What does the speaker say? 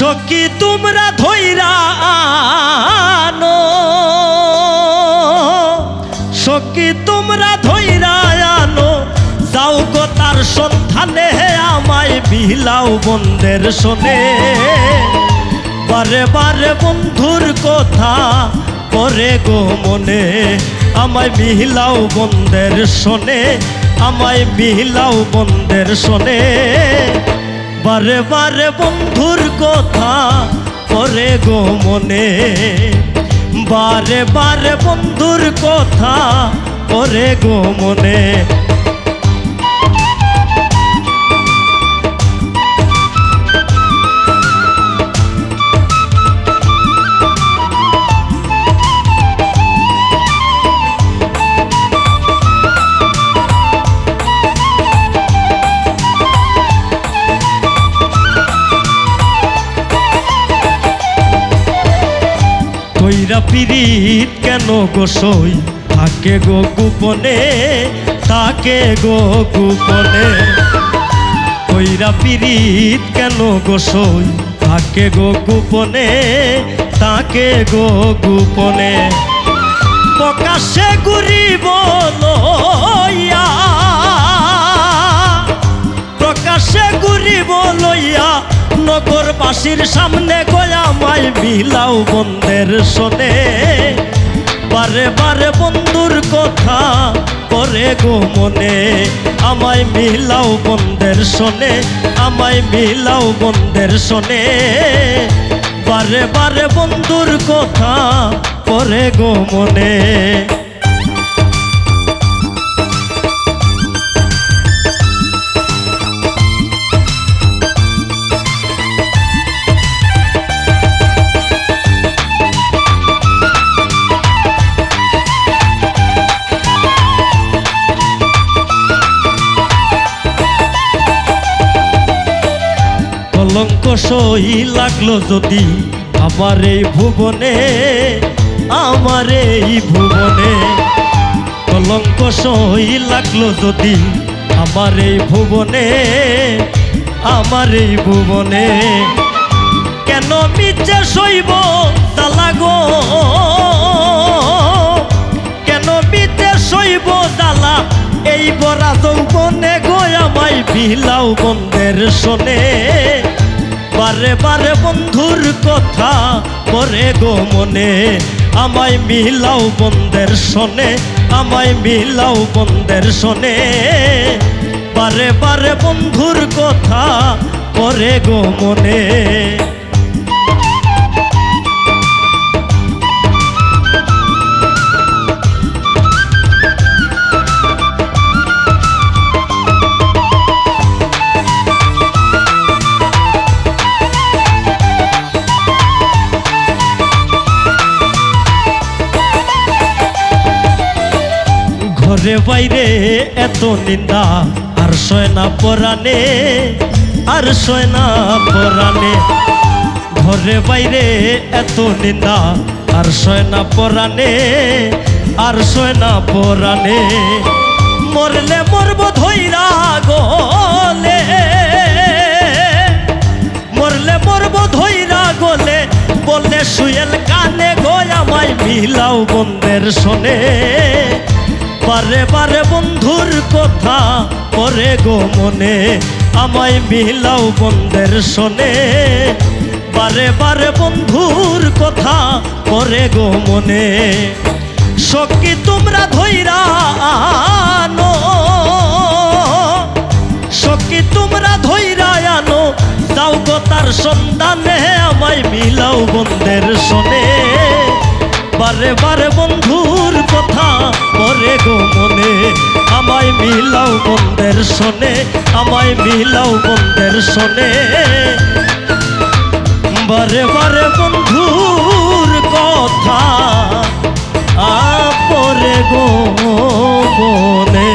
সখী তোমরা ধৈরা আনো। সখী তোমরা ধৈরা আনো। যাও গো তার সন্ধানে আমায় বিহিলাও বন্ধের শোনে। বারে বারে বন্ধুর কথা করে গো মনে, আমায় বিহিলাও বন্ধের শোনে, আমায় বিহিলাও বন্ধের শোনে। বারে বারে বন্ধুর কথা করে গো মনে। বারে বারে বন্ধুর কথা করে গো মনে। পিরিত কেন গোসই থাকে গো গোপনে, থাকে গো গোপনে। কইরা পিরিত কেন গোসই থাকে গো গোপনে তাকে গো গোপনে। প্রকাশে ঘুরিব লইয়া, প্রকাশে ঘুরিব লইয়া নগরবাসীর সামনে গয়া মাই বিলাও বন্ধের শোনে বারে বারে বন্ধুর কথা করে গো মনে, আমায় মিলাও বন্ধের শোনে আমায় মিলাও বন্ধের শোনে বারে বারে বন্ধুর কথা করে গো মনে। কলঙ্ক সই লাগল যদি আমার এই ভুবনে, আমার এই ভুবনে। কলঙ্ক সই লাগল যদি আমার এই ভুবনে, আমার এই ভুবনে। কেন মিথ্যে সইব দালাগো কেন মিথ্যে সইব দালা? এই বরা যৌবনে গো আমায় বিলাও বন্ধের শোনে। বারে বারে বন্ধুর কথা করে গো মনে। আমায় মিলাও বন্ধের শোনে, আমায় মিলাও বন্ধের শোনে। বারে বারে বন্ধুর কথা করে গো মনে। ঘরে বাইরে এত নিন্দা, আর সয় না পরানে আর সয় না পরানে ঘরে বাইরে এত নিন্দা, আর সয় না পরানে আর সয় না পরানে মরলে মরব ধৈরা গলে, মরলে মরব ধৈরা গলে বললে সুয়েল কানে গয়ামাই মিলাও বন্ধের শোনে। বারে বারে বন্ধুর কথা পরে গো মনে, আমায় মিলাও বন্ধের শোনে। বারে বারে বন্ধুর কথা পরে গো মনে, সখী তোমরা ধৈরা আনো। সখী তোমরা ধৈরা আনো যাও গো তার সন্ধানে, আমায় মিলাও বন্ধের শোনে। বারে বারে বন্ধুর কথা পরে গো মনে, আমায় মিলাও বন্ধের শোনে, আমায় মিলাও বন্ধের শোনে। বারে বারে বন্ধুর কথা, আ, পরে গো মনে।